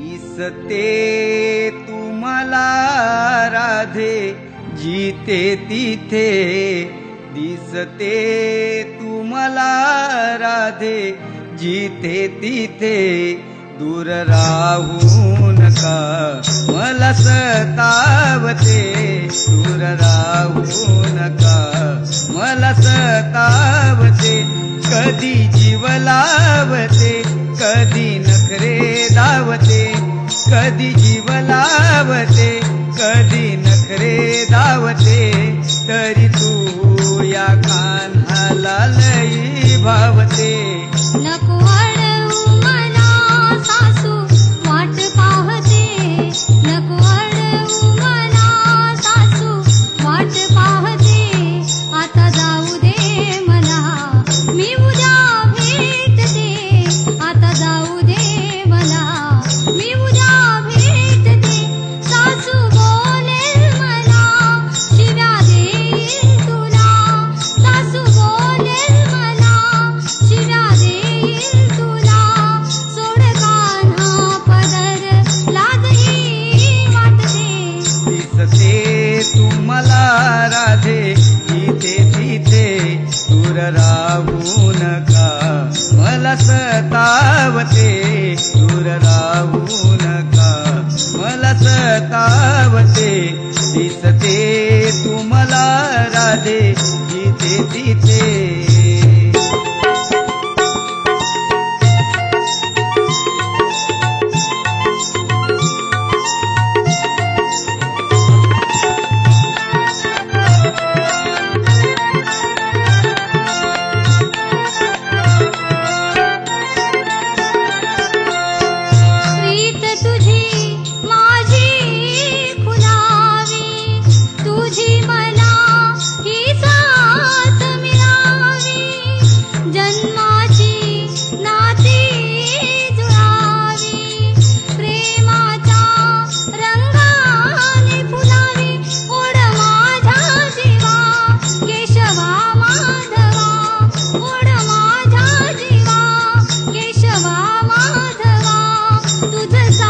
दिसते तुम्हाला राधे जिते तिथे दिसते तुम्हाला राधे जिथे तिथे दूर राहू नका. मला सतावते दूर राहू नका. मला सतावते कधी जीव लावते कधी नखरे धावते कधी जीव लावते कधी नखरे धावते तरी तू या कान्हाला लई भावते. नको मला राधे इथे तिथे दूर राहू नका मला सतावते दूर राहू नका मला सतावते दिसते तुम्हाला राधे इथे तिथे the